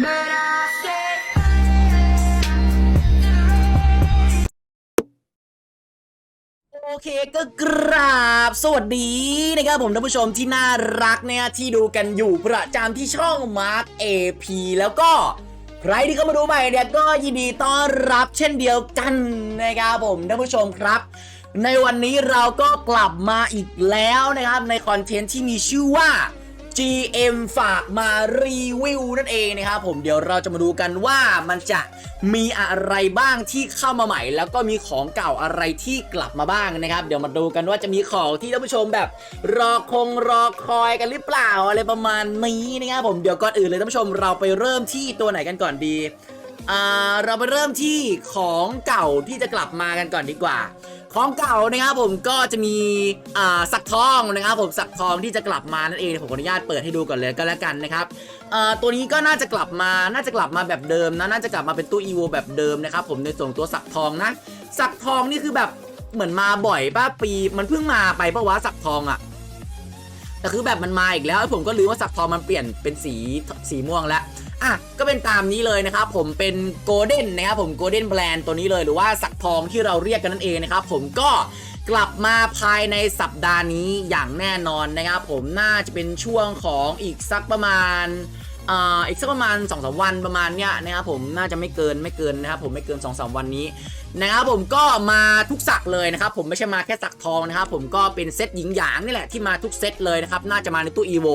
โอเคก็กราบสวัสดีนะครับผมท่านผู้ชมที่น่ารักเนี่ยที่ดูกันอยู่ประจำที่ช่อง Mark AP แล้วก็ใครที่เข้ามาดูใหม่เนี่ยก็ยินดีต้อนรับเช่นเดียวกันนะครับผมท่านผู้ชมครับ ในวันนี้เราก็กลับมาอีกแล้วนะครับในคอนเทนต์ที่มีชื่อว่า GM ฝากมารีวิวนั่นเองนะครับผมเดี๋ยวเราจะมาดูกันว่ามันจะมีอะไรบ้างที่เข้ามาใหม่ แล้วก็มีของเก่าอะไรที่กลับมาบ้างนะครับ เดี๋ยวมาดูกันว่าจะมีของที่ท่านผู้ชมแบบ รอคงรอคอยกันหรือเปล่าอะไรประมาณนี้นะครับผมเดี๋ยวก่อนอื่นเลยท่านผู้ชมเราไปเริ่มที่ตัวไหนกันก่อนดีเราไปเริ่มที่ของเก่าที่จะกลับมากันก่อนดีกว่า ของเก่านะครับผมก็จะมีอ่าสักทองนะครับผมสักทองที่จะกลับมานั่นเองผมขออนุญาตเปิดให้ดูก่อนเลยก็แล้วกันนะครับอ่อตัวนี้ก็น่าจะกลับมาน่าจะกลับมาแบบเดิมนะน่าจะกลับมาเป็นตู้อีโวแบบเดิมนะครับผมในส่วนตัวสักทองนะสักทองนี่คือแบบเหมือนมาบ่อยป้าปีมันเพิ่งมาไปปะวะสักทองอะแต่คือแบบมันมาอีกแล้วผมก็ลืมว่าสักทองมันเปลี่ยนเป็นสีสีม่วงแล้ว อะก็เป็นตามนี้เลยนะครับผมเป็นโกลเด้นนะครับผมโกลเด้นแบรนด์ตัวนี้เลยหรือว่าสักทองที่เราเรียกกันนั่นเองนะครับผมก็กลับมาภายในสัปดาห์นี้อย่างแน่นอนนะครับผมน่าจะเป็นช่วงของอีกสักประมาณอ่าอีกสักประมาณ2อสวันประมาณเนี้ยนะครับผมน่าจะไม่เกินไม่เกินนะครับผมไม่เกิน2อสวันนี้ นะครับผมก็มาทุกสักเลยนะครับผมไม่ใช่มาแค่สักทองนะครับผมก็เป็นเซตหญิงหยางนี่แหละที่มาทุกเซตเลยนะครับน่าจะมาในตู้อีโว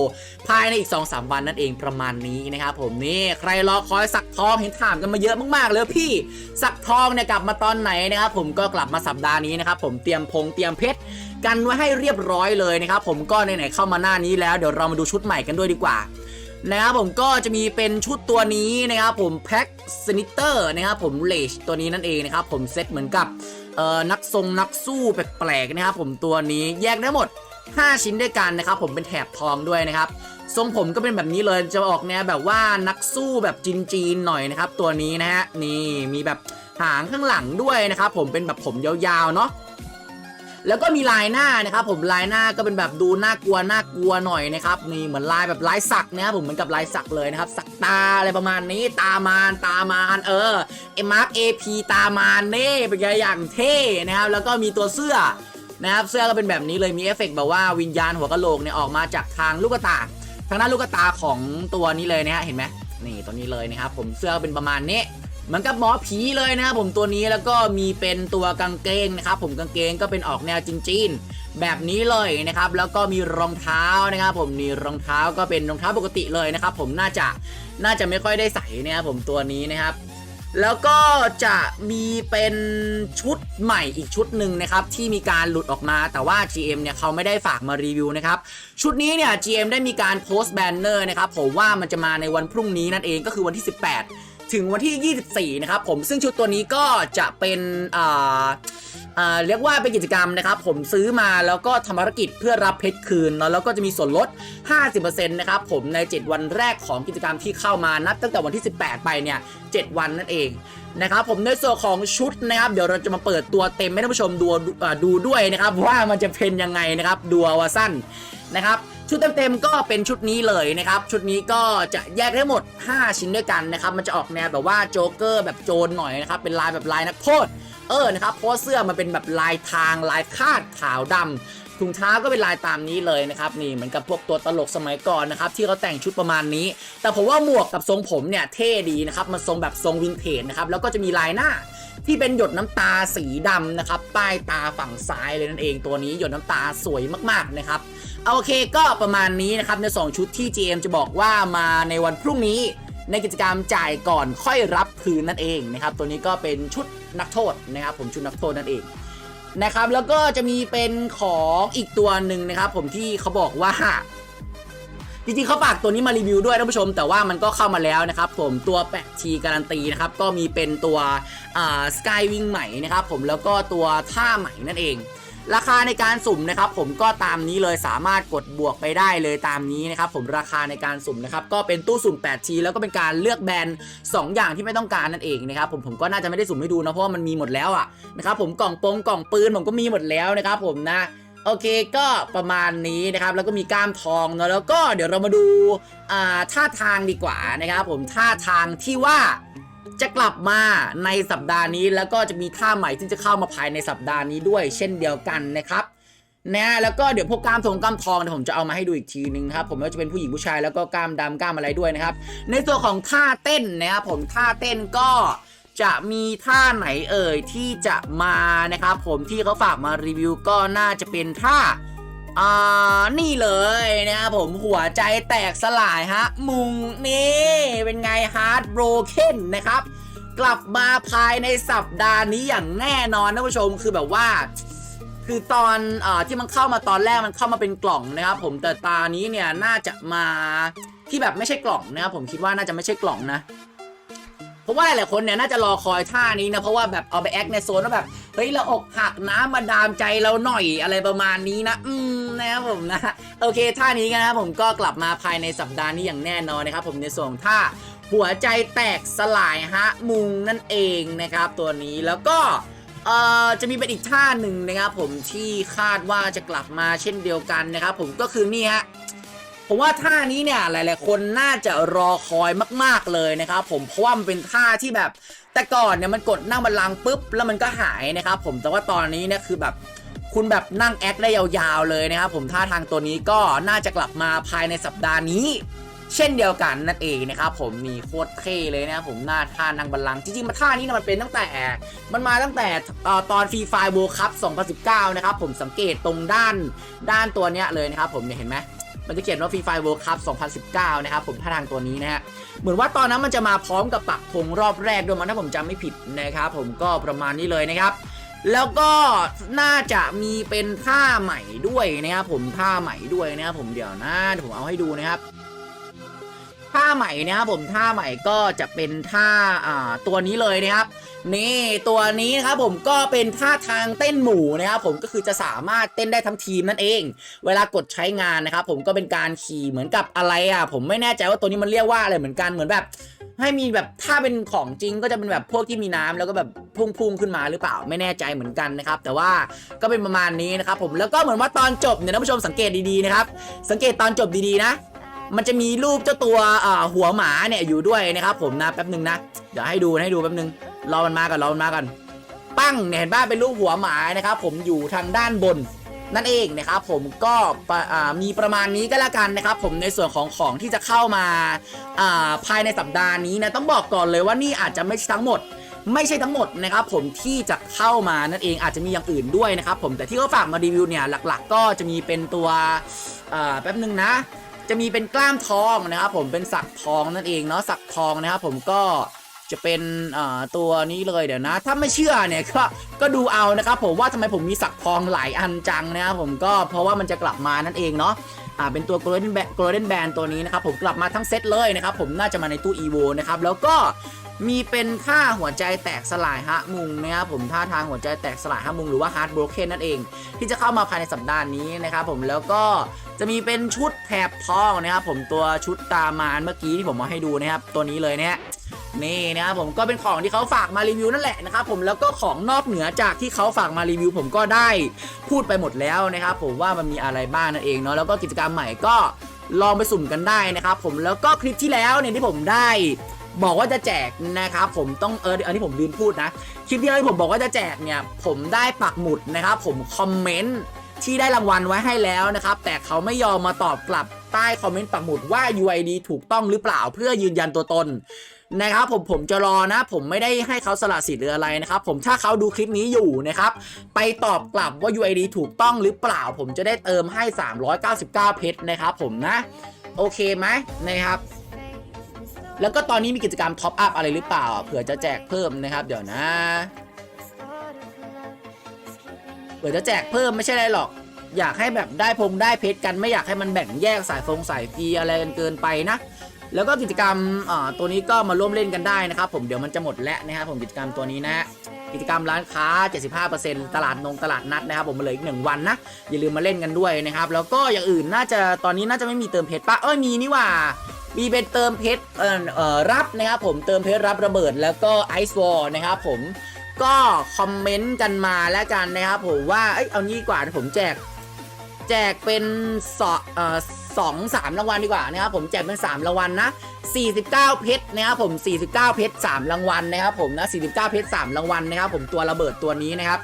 ภายในอีก 2-3 วันนั่นเองประมาณนี้นะครับผมนี่ใครรอคอยสักทองเห็นถามกันมาเยอะมากๆเลยพี่สักทองเนี่ยกลับมาตอนไหนนะครับผมก็กลับมาสัปดาห์นี้นะครับผมเตรียมพงเตรียมเพชรกันไว้ให้เรียบร้อยเลยนะครับผมก็ไหนๆเข้ามาหน้านี้แล้วเดี๋ยวเรามาดูชุดใหม่กันด้วยดีกว่า นะครับผมก็จะมีเป็นชุดตัวนี้นะครับผมแพ็คสนิเตอร์นะครับผมเลชตัวนี้นั่นเองนะครับผมเซตเหมือนกับนักทรงนักสู้แปลกๆนะครับผมตัวนี้แยกได้หมด 5 ชิ้นด้วยกันนะครับผมเป็นแถบทองด้วยนะครับทรงผมก็เป็นแบบนี้เลยจะออกแนวแบบว่านักสู้แบบจีนๆหน่อยนะครับตัวนี้นะฮะนี่มีแบบหางข้างหลังด้วยนะครับผมเป็นแบบผมยาวๆเนาะ แล้วก็มีลายหน้านะครับผมลายหน้าก็เป็นแบบดูน่ากลัวน่ากลัวหน่อยนะครับนี่เหมือนลายแบบลายสักนะครับผมเหมือนกับลายสักเลยนะครับสักตาอะไรประมาณนี้ตามานตามานเออเอ็มมาร์กเอพีตามานเน่เป็นไงอย่างเท่นะครับแล้วก็มีตัวเสื้อนะครับเสื้อก็เป็นแบบนี้เลยมีเอฟเฟกต์แบบว่าวิญญาณหัวกะโหลกเนี่ยออกมาจากทางลูกตาทางด้านลูกตาของตัวนี้เลยนะฮะเห็นไหมนี่ตัวนี้เลยนะครับผมเสื้อเป็นประมาณนี้ เหมือนกับหมอผีเลยนะครับผมตัวนี้แล้วก็มีเป็นตัวกางเกงนะครับผมกางเกงก็เป็นออกแนวจีนๆแบบนี้เลยนะครับแล้วก็มีรองเท้านะครับ ผมนี่รองเท้าก็เป็นรองเท้าปกติเลยนะครับ ผมน่าจะน่าจะไม่ค่อยได้ใส่นะครับผมตัวนี้นะครับแล้วก็จะมีเป็นชุดใหม่อีกชุดหนึ่งนะครับ ที่มีการหลุดออกมาแต่ว่า GM เนี่ยเขาไม่ได้ฝากมารีวิวนะครับ ชุดนี้เนี่ย GM ได้มีการโพสต์แบนเนอร์นะครับผมว่ามันจะมาในวันพรุ่งนี้นั่นเองก็คือวันที่ 18 ถึงวันที่ 24 นะครับผมซึ่งชุดตัวนี้ก็จะเป็นอ่าอ่าเรียกว่าเป็นกิจกรรมนะครับผมซื้อมาแล้วก็ทำภารกิจเพื่อรับเพชรคืนเนาะแล้วก็จะมีส่วนลด 50%นะครับผมใน 7 วันแรกของกิจกรรมที่เข้ามานับตั้งแต่วันที่ 18 ไปเนี่ย 7 วันนั่นเองนะครับผมในส่วนของชุดนะครับ เดี๋ยวเราจะมาเปิดตัวเต็มให้ท่านผู้ชมดูดูด้วยนะครับว่ามันจะเป็นยังไงนะครับดูเอาว่าสั้นนะครับ ชุดเต็มๆก็เป็นชุดนี้เลยนะครับ ชุดนี้ก็จะแยกได้หมด 5 ชิ้นด้วยกันนะครับ มันจะออกแนวแบบว่าโจ๊กเกอร์แบบโจรหน่อยนะครับ เป็นลายแบบลายนักโทษ เออ นะครับ เพราะเสื้อมันเป็นแบบลายทางลายคาดขาวดำถุงเท้าก็เป็นลายตามนี้เลยนะครับนี่เหมือนกับพวกตัวตลกสมัยก่อนนะครับที่เขาแต่งชุดประมาณนี้ แต่ผมว่าหมวกกับทรงผมเนี่ยเท่ดีนะครับมันทรงแบบทรงวินเทจนะครับแล้วก็จะมีลายหน้าที่เป็นหยดน้ำตาสีดำนะครับป้ายตาฝั่งซ้ายเลยนั่นเองตัวนี้หยดน้ำตาสวยมากๆนะครับ โอเคก็ประมาณนี้นะครับ ในสองชุดที่ GM จะบอกว่ามาในวันพรุ่งนี้ ในกิจกรรมจ่ายก่อนค่อยรับคืนนั่นเองนะครับ ตัวนี้ก็เป็นชุดนักโทษนะครับ ผมชุดนักโทษนั่นเองนะครับแล้วก็จะมีเป็นของอีกตัวหนึ่งนะครับ ผมที่เขาบอกว่าจริงๆเขาฝากตัวนี้มารีวิวด้วยท่านผู้ชม แต่ว่ามันก็เข้ามาแล้วนะครับ ผมตัวแปะทีการันตีนะครับ ก็มีเป็นตัวอ่าสกายวิ่งใหม่นะครับ ผมแล้วก็ตัวท่าใหม่นั่นเอง ราคาในการสุ่มนะครับผมก็ตามนี้เลยสามารถกดบวกไปได้เลยตามนี้นะครับผมราคาในการสุ่มนะครับก็เป็นตู้สุ่ม 8 ทีแล้วก็เป็นการเลือกแบรนด์2 อย่างที่ไม่ต้องการนั่นเองนะครับผมผมก็น่าจะไม่ได้สุ่มให้ดูนะเพราะมันมีหมดแล้วอะนะครับผมกล่องปงกล่องปืนผมก็มีหมดแล้วนะครับผมนะโอเคก็ประมาณนี้นะครับแล้วก็มีก้ามทองเนาะแล้วก็เดี๋ยวเรามาดูอ่าท่าทางดีกว่านะครับผมท่าทางที่ว่า จะกลับมาในสัปดาห์นี้แล้วก็จะมีท่าใหม่ที่จะเข้ามาภายในสัปดาห์นี้ด้วย เช่นเดียวกันนะครับนะแล้วก็เดี๋ยวพวกกล้ามทองกล้ามทองเนี่ยผมจะเอามาให้ดูอีกทีนึงครับผมว่าจะเป็นผู้หญิงผู้ชายแล้วก็กล้ามดำกล้ามอะไรด้วยนะครับ ในส่วนของท่าเต้นนะครับผมท่าเต้นก็จะมีท่าไหนเอ่ยที่จะมานะครับผมที่เขาฝากมารีวิวก็น่าจะเป็นท่า อ่านี่เลยนะครับผมหัวใจแตกสลายฮะ มุงนี่เป็นไงฮาร์ดโบรเคนนะครับ กลับมาภายในสัปดาห์นี้อย่างแน่นอนท่านผู้ชมคือแบบว่า คือตอนอที่มันเข้ามาตอนแรกมันเข้ามาเป็นกล่องนะครับผมแต่ตานี้เนี่ยน่าจะมาที่แบบไม่ใช่กล่องนะครับผมคิดว่าน่าจะไม่ใช่กล่องนะ เพราะว่าหลายคนเนี่ยน่าจะรอคอยท่านี้นะเพราะว่าแบบเอาไปแอคในโซนว่าแบบ เฮ้ยเราอกหักนะมาดามใจเราหน่อยอะไรประมาณนี้นะ อืมนะครับผมนะ โอเคท่านี้นะครับผมก็กลับมาภายในสัปดาห์นี้อย่างแน่นอนนะครับ ผมในส่วนท่าหัวใจแตกสลายฮะมุงนั่นเองนะครับ ตัวนี้แล้วก็เอ่อจะมีเป็นอีกท่าหนึ่งนะครับ ผมที่คาดว่าจะกลับมาเช่นเดียวกันนะครับ ผมก็คือนี่ฮะ ผมว่าท่านี้เนี่ยหลาย ๆ คนน่าจะรอคอยมาก ๆ เลยนะครับผมเพราะว่ามันเป็นท่าที่แบบ แต่ก่อนเนี่ยมันกดนั่งบัลลังปุ๊บแล้วมันก็หายนะครับผมแต่ว่าตอนนี้เนี่ยคือแบบคุณแบบนั่งแอคได้ยาวๆเลยนะครับผมท่าทางตัวนี้ก็น่าจะกลับมาภายในสัปดาห์นี้ เช่นเดียวกันนั่นเองนะครับผมนี่โคตรเท่เลยนะครับผมหน้าท่านั่งบัลลังก์จริงๆมาท่านี้นะมันเป็นตั้งแต่ มันมาตั้งแต่อตอนฟรีไฟเวิลด์คัพ2019 นะครับผมสังเกตตรงด้านด้านตัวเนี้ยเลยนะครับผมเนี่ยเห็นไหม มันจะเขียนว่าฟรีไฟเวิลด์คัพ2019 นะครับผมท่าทางตัวนี้นะฮะ เหมือนว่าตอนนั้นมันจะมาพร้อมกับปักธงรอบแรกด้วยมั้งถ้าผมจำไม่ผิดนะครับผมก็ประมาณนี้เลยนะครับ แล้วก็น่าจะมีเป็นท่าใหม่ด้วยนะครับผมท่าใหม่ด้วยนะครับผมเดี๋ยวนะผมเอาให้ดูนะครับ ท่าใหม่นะครับผมท่าใหม่ก็จะเป็นท่าอ่าตัวนี้เลยนะครับนี่ตัวนี้นะครับผมก็เป็นท่าทางเต้นหมู่นะครับผมก็คือจะสามารถเต้นได้ทั้งทีมนั่นเอง เวลากดใช้งานนะครับผมก็เป็นการขี่เหมือนกับอะไรอะผมไม่แน่ใจว่าตัวนี้มันเรียกว่าอะไรเหมือนกันเหมือนแบบ ให้มีแบบถ้าเป็นของจริงก็จะเป็นแบบพวกที่มีน้ำแล้วก็แบบพุ่งๆขึ้นมาหรือเปล่าไม่แน่ใจเหมือนกันนะครับ แต่ว่าก็เป็นประมาณนี้นะครับผมแล้วก็เหมือนว่าตอนจบเนี่ยท่านผู้ชมสังเกตดีๆนะครับสังเกตตอนจบดีๆนะ มันจะมีรูปเจ้าตัวหัวหมาเนี่ยอยู่ด้วยนะครับผมนะแป๊บหนึ่งนะเดี๋ยวให้ดูให้ดูแป๊บหนึ่งรอมันมาก่อนรอมันมาก่อนปั้งเนี่ยเห็นบ้าเป็นรูปหัวหมานะครับผมอยู่ทางด้านบนนั่นเองนะครับผมก็มีประมาณนี้ก็แล้วกันนะครับผมในส่วนของของที่จะเข้ามาภายในสัปดาห์นี้นะต้องบอกก่อนเลยว่านี่อาจจะไม่ใช่ทั้งหมด ไม่ใช่ทั้งหมดนะครับผมที่จะเข้ามานั่นเองอาจจะมีอย่างอื่นด้วยนะครับผมแต่ที่เขาฝากมารีวิวเนี่ยหลัก ๆ ก็จะมีเป็นตัวแป๊บหนึ่งนะ จะมีเป็นกล้ามทองนะครับผมเป็นสักทองนั่นเองเนาะสักทองนะครับผมก็จะเป็นตัวนี้เลยเดี๋ยวนะ ถ้าไม่เชื่อเนี่ยก็ก็ดูเอานะครับผมว่าทำไมผมมีสักทองหลายอันจังนะครับผมก็เพราะว่ามันจะกลับมานั่นเองเนาะอ่าเป็นตัว golden band golden band ตัวนี้นะครับผมกลับมาทั้งเซตเลยนะครับผมน่าจะมาในตู้ evo นะครับแล้วก็ มีเป็นท่าหัวใจแตกสลายฮะมุงนะครับผมท่าทางหัวใจแตกสลายฮะมุงหรือว่า heart broken นั่นเอง ที่จะเข้ามาภายในสัปดาห์นี้นะครับผมแล้วก็จะมีเป็นชุดแถบทองนะครับผมตัวชุดตามมารเมื่อกี้ที่ผมมาให้ดูนะครับ ตัวนี้เลยนะฮะนี่นะครับผมก็เป็นของที่เขาฝากมารีวิวนั่นแหละนะครับผมแล้วก็ของนอกเหนือจากที่เขาฝากมารีวิว ผมก็ได้พูดไปหมดแล้วนะครับผมว่ามันมีอะไรบ้างนั่นเองเนาะแล้วก็กิจกรรมใหม่ก็ลองไปสุ่มกันได้นะครับผมแล้วก็คลิปที่แล้วเนี่ยที่ผมได้ บอกว่าจะแจกนะครับผมต้องเอออันนี้ผมลืมพูดนะคลิปที่แล้วที่ผมบอกว่าจะแจกเนี่ยผมได้ปักหมุดนะครับผมคอมเมนต์ที่ได้รางวัลไว้ให้แล้วนะครับ แต่เขาไม่ยอมมาตอบกลับใต้คอมเมนต์ปักหมุดว่า UID ถูกต้องหรือเปล่าเพื่อยืนยันตัวตนนะครับผมผมจะรอนะ ผมไม่ได้ให้เขาสละสิทธิ์หรืออะไรนะครับ ผมถ้าเขาดูคลิปนี้อยู่นะครับ ไปตอบกลับว่า UID ถูกต้องหรือเปล่า ผมจะได้เติมให้ 399 เพชรนะครับผมนะ โอเคไหมนะครับ แล้วก็ตอนนี้มีกิจกรรมท็อปอัพอะไรหรือเปล่าเผื่อจะแจกเพิ่มนะครับ เดี๋ยวนะเผื่อจะแจกเพิ่มไม่ใช่อะไรหรอก อยากให้แบบได้พงได้เพชรกันไม่อยากให้มันแบ่งแยกสายฟงสายฟีอะไรกันเกินไปนะแล้วก็กิจกรรมอ่าตัวนี้ก็มาร่วมเล่นกันได้นะครับ ผมเดี๋ยวมันจะหมดแล้วนะครับผมกิจกรรมตัวนี้นะกิจกรรมร้านค้า 75%ตลาดนงตลาดนัดนะครับผมมาเหลืออีกหนึ่งวันนะอย่าลืมมาเล่นกันด้วยนะครับ แล้วก็อย่างอื่นน่าจะตอนนี้น่าจะไม่มีเติมเพชรปะเอ้ยมีนี่ว่า มีเป็นเติมเพชรเอ่อรับนะครับผมเติมเพชรรับระเบิดแล้วก็ไอซ์วอลนะครับผมก็คอมเมนต์กันมาแล้วกันนะครับผมว่าเอ้ยเอางี้กว่าผมแจก แจกเป็นสอเอ่อสองสามรางวัลดีกว่านะครับผมแจกเป็นสามรางวัลนะ49 เพชรนะครับผม 49 เพชร3รางวัลนะครับผมนะ 49 เพชร3รางวัลนะครับผมตัวระเบิดตัวนี้นะครับ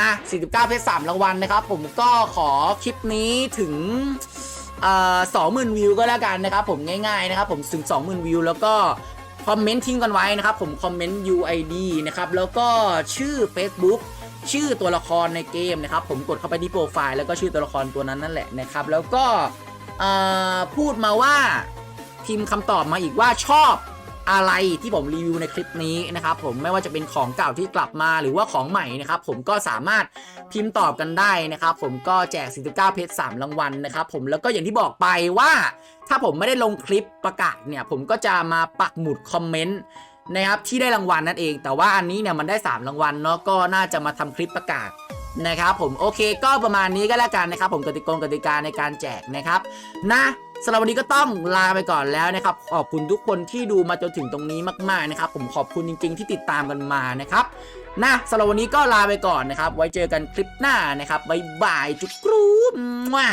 นะ 49 เพชร3รางวัลนะครับผมก็ขอคลิปนี้ถึง สองหมื่นวิวก็แล้วกันนะครับผมง่ายๆนะครับผมถึง 20,000 วิว แล้วก็คอมเมนต์ทิ้งกันไว้นะครับผมคอมเมนต์ UID นะครับแล้วก็ชื่อ Facebook ชื่อตัวละครในเกมนะครับผมกดเข้าไปที่โปรไฟล์แล้วก็ชื่อตัวละครตัวนั้นนั่นแหละนะครับแล้วก็พูดมาว่าพิมพ์คำตอบมาอีกว่าชอบ อะไรที่ผมรีวิวในคลิปนี้นะครับผมไม่ว่าจะเป็นของเก่าที่กลับมาหรือว่าของใหม่นะครับผมก็สามารถพิมพ์ตอบกันได้นะครับผมก็แจก 49 เพชร3รางวัลนะครับผมแล้วก็อย่างที่บอกไปว่า ถ้าผมไม่ได้ลงคลิปประกาศเนี่ยผมก็จะมาปักหมุดคอมเมนต์นะครับที่ได้รางวัลนั่นเอง แต่ว่าอันนี้เนี่ยมันได้ 3 รางวัลเนาะก็น่าจะมาทำคลิปประกาศนะครับผมโอเคก็ประมาณนี้ก็แล้วกันนะครับผมกติกงกติกาในการแจกนะครับนะ สำหรับวันนี้ก็ต้องลาไปก่อนแล้วนะครับ ขอบคุณทุกคนที่ดูมาจนถึงตรงนี้มากๆนะครับ ผมขอบคุณจริง ๆ ที่ติดตามกันมานะครับนะสำหรับวันนี้ก็ลาไปก่อนนะครับ ไว้เจอกันคลิปหน้านะครับบ๊ายบายจุกรูมว่า